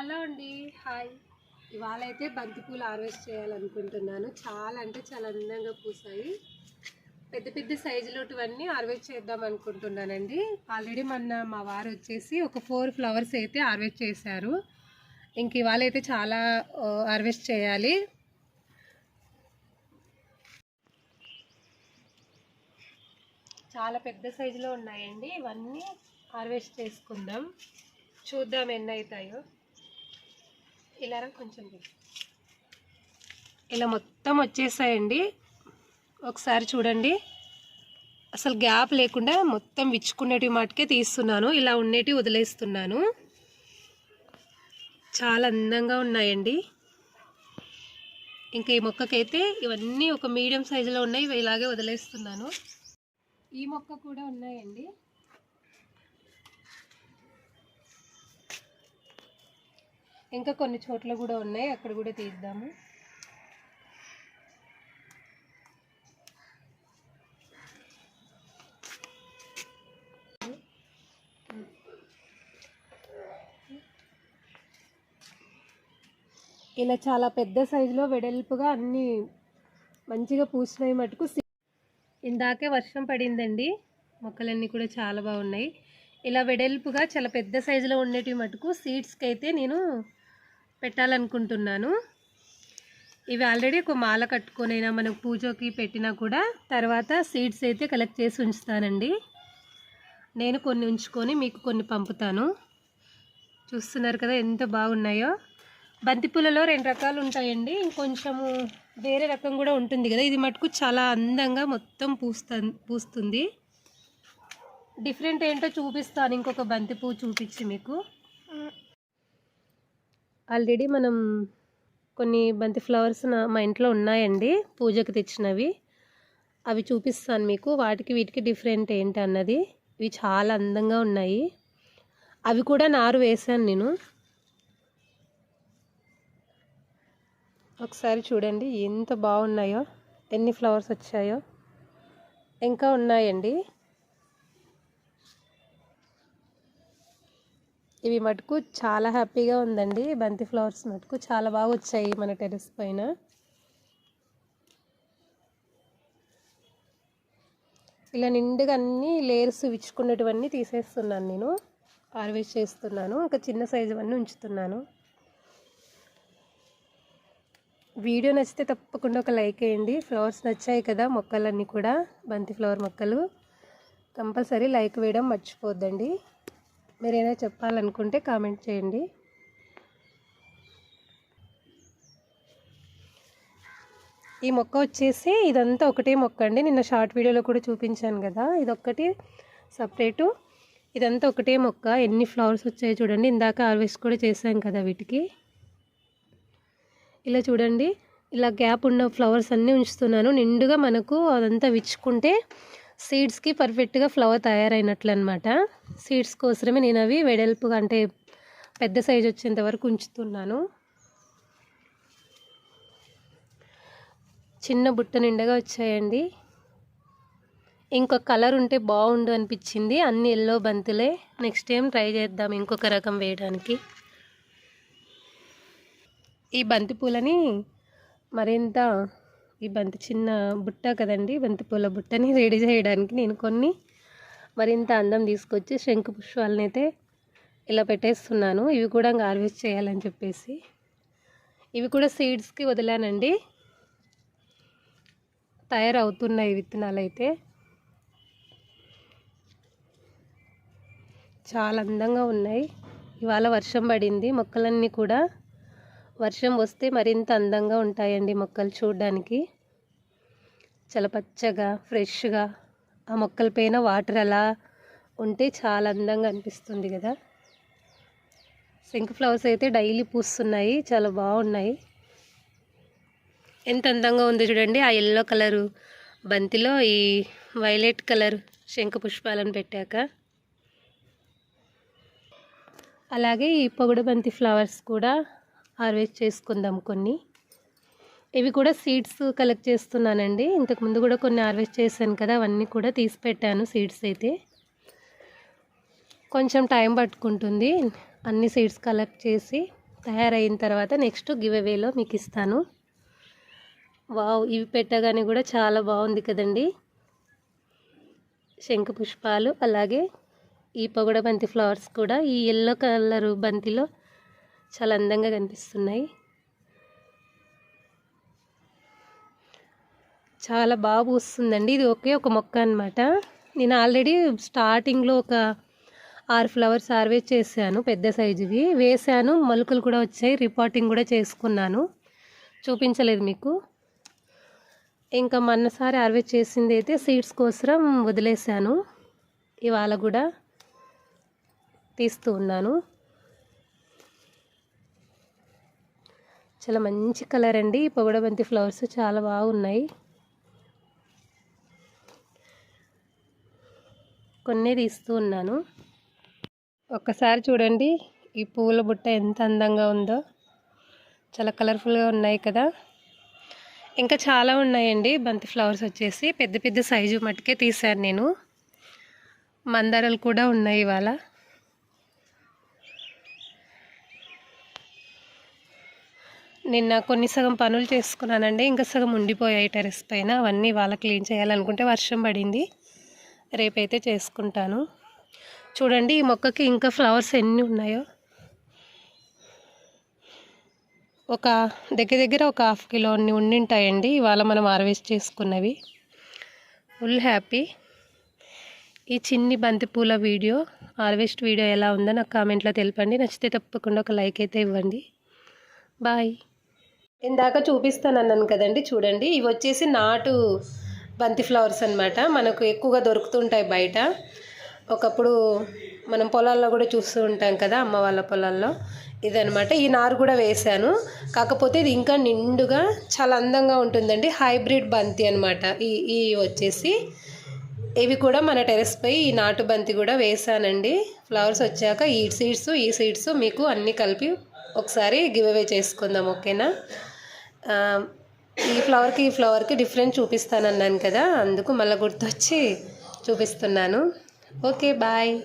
Hello అండి. Hi. ఇవాళ అయితే బంతిపూలు హార్వెస్ట్ చేయాలనుకుంటున్నాను. చాలా అంటే చాలా అందంగా పూసాయి. పెద్ద పెద్ద సైజులోటివన్నీ హార్వెస్ట్ చేద్దాం అనుకుంటున్నానండి. ఆల్రెడీ మొన్న మా వారు వచ్చేసి ఒక ఫోర్ ఫ్లవర్స్ అయితే హార్వెస్ట్ చేశారు. ఇంక ఇవాళ అయితే చాలా హార్వెస్ట్ చేయాలి. చాలా పెద్ద సైజులో ఉన్నాయండి. ఇవన్నీ హార్వెస్ట్ చేసుకుందాం. చూద్దాం ఎన్ని అవుతాయో ఇలా కొంచెం ఇలా మొత్తం వచ్చేసాయండి. ఒకసారి చూడండి. అసలు గ్యాప్ లేకుండా మొత్తం విచ్చుకునేటివి మటుకే తీస్తున్నాను. ఇలా ఉండేటివి వదిలేస్తున్నాను. చాలా అందంగా ఉన్నాయండి. ఇంకా ఈ మొక్కకైతే ఇవన్నీ ఒక మీడియం సైజులో ఉన్నాయి. ఇవి ఇలాగే వదిలేస్తున్నాను. ఈ మొక్క కూడా ఉన్నాయండి. ఇంకా కొన్ని చోట్ల కూడా ఉన్నాయి. అక్కడ కూడా తీద్దాము. ఇలా చాలా పెద్ద సైజులో వెడల్పుగా అన్నీ మంచిగా పూసినాయి మటుకు ఇందాకే వర్షం పడిందండి. మొక్కలన్నీ కూడా చాలా బాగున్నాయి. ఇలా వెడల్పుగా చాలా పెద్ద సైజులో ఉండేటివి మటుకు సీడ్స్కి అయితే నేను పెట్టాలనుకుంటున్నాను. ఇవి ఆల్రెడీ ఒక మాల కట్టుకొనైనా మనకు పూజకి పెట్టినా కూడా తర్వాత సీడ్స్ అయితే కలెక్ట్ చేసి ఉంచుతానండి. నేను కొన్ని ఉంచుకొని మీకు కొన్ని పంపుతాను. చూస్తున్నారు కదా ఎంత బాగున్నాయో. బంతిపూలలో రెండు రకాలు ఉంటాయండి. ఇంకొంచెము వేరే రకం కూడా ఉంటుంది కదా. ఇది మటుకు చాలా అందంగా మొత్తం పూస్తా పూస్తుంది. డిఫరెంట్ ఏంటో చూపిస్తాను. ఇంకొక బంతిపూ చూపించి మీకు. ఆల్రెడీ మనం కొన్ని బంతి ఫ్లవర్స్ నా మా ఇంట్లో ఉన్నాయండి పూజకు తెచ్చినవి. అవి చూపిస్తాను మీకు. వాటికి వీటికి డిఫరెంట్ ఏంటి అన్నది. ఇవి చాలా అందంగా ఉన్నాయి. అవి కూడా నారు వేశాను నేను. ఒకసారి చూడండి ఎంత బాగున్నాయో ఎన్ని ఫ్లవర్స్ వచ్చాయో. ఇంకా ఉన్నాయండి. ఇవి మటుకు చాలా హ్యాపీగా ఉందండి. బంతి ఫ్లవర్స్ మటుకు చాలా బాగా వచ్చాయి మన టెరెస్ పైన. ఇలా నిండుగా అన్నీ లేయర్స్ విచ్చుకున్నటువన్నీ తీసేస్తున్నాను నేను. హార్వెస్ట్ చేస్తున్నాను. ఒక చిన్న సైజు అన్నీ ఉంచుతున్నాను. వీడియో నచ్చితే తప్పకుండా ఒక లైక్ వేయండి. ఫ్లవర్స్ నచ్చాయి కదా మొక్కలన్నీ కూడా బంతి ఫ్లవర్ మొక్కలు. కంపల్సరీ లైక్ వేయడం మర్చిపోద్దండి. మీరు ఏదైనా చెప్పాలనుకుంటే కామెంట్ చేయండి. ఈ మొక్క వచ్చేసి ఇదంతా ఒకటే మొక్క అండి. నిన్న షార్ట్ వీడియోలో కూడా చూపించాను కదా. ఇదొక్కటి సపరేటు. ఇదంతా ఒకటే మొక్క. ఎన్ని ఫ్లవర్స్ వచ్చాయో చూడండి. ఇందాక హార్వెస్ట్ కూడా చేసాం కదా వీటికి. ఇలా చూడండి. ఇలా గ్యాప్ ఉన్న ఫ్లవర్స్ అన్నీ ఉంచుతున్నాను. నిండుగా మనకు అదంతా విచ్చుకుంటే సీడ్స్కి పర్ఫెక్ట్గా ఫ్లవర్ తయారైనట్లు అనమాట సీడ్స్ కోసమే నేను అవి వెడల్పుగా అంటే పెద్ద సైజ్ వచ్చేంత వరకు ఉంచుతున్నాను. చిన్న బుట్ట నిండగా వచ్చాయండి. ఇంకొక కలర్ ఉంటే బాగుండు అనిపించింది. అన్ని ఎల్లో బంతులే. నెక్స్ట్ టైం ట్రై చేద్దాం ఇంకొక రకం వేయడానికి. ఈ బంతి పూలని మరింత ఈ బంతి చిన్న బుట్ట కదండి బంతిపూల బుట్టని రెడీ చేయడానికి నేను కొన్ని మరింత అందం తీసుకొచ్చి శంకు పుష్పాలని అయితే ఇలా పెట్టేస్తున్నాను. ఇవి కూడా హార్వెస్ట్ చేయాలని చెప్పేసి. ఇవి కూడా సీడ్స్కి వదిలానండి. తయారవుతున్నాయి విత్తనాలు అయితే చాలా అందంగా ఉన్నాయి. ఇవాళ వర్షం పడింది మొక్కలన్నీ కూడా వర్షం వస్తే మరింత అందంగా ఉంటాయండి మొక్కలు చూడడానికి. చాలా పచ్చగా ఫ్రెష్గా ఆ మొక్కల పైన వాటర్ అలా ఉంటే చాలా అందంగా అనిపిస్తుంది కదా. సింక్ ఫ్లవర్స్ అయితే డైలీ పూస్తున్నాయి చాలా బాగున్నాయి. ఎంత అందంగా ఉంది చూడండి. ఆ ఎల్లో కలరు బంతిలో ఈ వైలెట్ కలర్ శంఖ పుష్పాలను పెట్టాక. అలాగే ఈ పొగడు బంతి ఫ్లవర్స్ కూడా హార్వెస్ట్ చేసుకుందాం కొన్ని. ఇవి కూడా సీడ్స్ కలెక్ట్ చేస్తున్నానండి. ఇంతకుముందు కూడా కొన్ని హార్వెస్ట్ చేశాను కదా అవన్నీ కూడా తీసి పెట్టాను సీడ్స్ అయితే. కొంచెం టైం పట్టుకుంటుంది అన్ని సీడ్స్ కలెక్ట్ చేసి తయారైన తర్వాత నెక్స్ట్ గివ్ అవేలో మీకు ఇస్తాను. వావ్ ఇవి పెట్టగానే కూడా చాలా బాగుంది కదండి. శంఖ పుష్పాలు అలాగే ఈ పొగడ బంతి ఫ్లవర్స్ కూడా ఈ ఎల్లో కలర్ బంతిలో చాలా అందంగా కనిపిస్తున్నాయి. చాలా బాగా పూస్తుందండి. ఇది ఒకే ఒక మొక్క అనమాట నేను ఆల్రెడీ స్టార్టింగ్లో ఒక ఆరు ఫ్లవర్స్ హార్వెస్ట్ చేశాను పెద్ద సైజువి. వేశాను మొలకలు కూడా వచ్చాయి. రిపోర్టింగ్ కూడా చేసుకున్నాను. చూపించలేదు మీకు. ఇంకా మొన్నసారి హార్వెస్ట్ చేసింది అయితే సీడ్స్ కోసం వదిలేశాను. ఇవాళ కూడా తీస్తూ ఉన్నాను. చాలా మంచి కలర్ అండి. పొగడబంతి ఫ్లవర్స్ చాలా బాగున్నాయి. కొన్ని తీస్తూ ఉన్నాను. ఒక్కసారి చూడండి ఈ పూల బుట్ట ఎంత అందంగా ఉందో. చాలా కలర్ఫుల్గా ఉన్నాయి కదా. ఇంకా చాలా ఉన్నాయండి బంతి ఫ్లవర్స్ వచ్చేసి. పెద్ద పెద్ద సైజు మట్టుకే తీశాను నేను. మందారాలు కూడా ఉన్నాయి ఇవాళ. నిన్న కొన్ని సగం పనులు చేసుకున్నానండి. ఇంకా సగం ఉండిపోయాయి టెరెస్ పైన. అవన్నీ వాళ్ళ క్లీన్ చేయాలనుకుంటే వర్షం పడింది. రేపైతే చేసుకుంటాను. చూడండి ఈ మొక్కకి ఇంకా ఫ్లవర్స్ ఎన్ని ఉన్నాయో. ఒక దగ్గర దగ్గర ఒక హాఫ్ కిలో అన్ని ఉండింటాయండి. ఇవాళ మనం హార్వెస్ట్ చేసుకున్నవి. Full happy. ఈ చిన్ని బంతిపూల వీడియో హార్వెస్ట్ వీడియో ఎలా ఉందో నాకు కామెంట్లో తెలపండి. నచ్చితే తప్పకుండా ఒక లైక్ అయితే ఇవ్వండి. బాయ్. ఇందాక చూపిస్తాను అన్నాను కదండి చూడండి. ఇవి వచ్చేసి నాటు బంతి ఫ్లవర్స్ అనమాట మనకు ఎక్కువగా దొరుకుతుంటాయి బయట. ఒకప్పుడు మనం పొలాల్లో కూడా చూస్తూ ఉంటాం కదా అమ్మ వాళ్ళ పొలాల్లో. ఇదనమాట ఈ నారు కూడా వేశాను. కాకపోతే ఇది ఇంకా నిండుగా చాలా అందంగా ఉంటుందండి. హైబ్రిడ్ బంతి అనమాట ఈ ఈ వచ్చేసి ఇవి కూడా మన టెరెస్పై ఈ నాటు బంతి కూడా వేసానండి ఫ్లవర్స్ వచ్చాక ఈ సీడ్స్ ఈ సీడ్స్ మీకు అన్నీ కలిపి ఒకసారి గివ్ అవే చేసుకుందాం ఓకేనా? ఈ ఫ్లవర్కి ఈ ఫ్లవర్కి డిఫరెంట్ చూపిస్తానన్నాను కదా అందుకు మళ్ళీ గుర్తొచ్చి చూపిస్తున్నాను. Okay bye.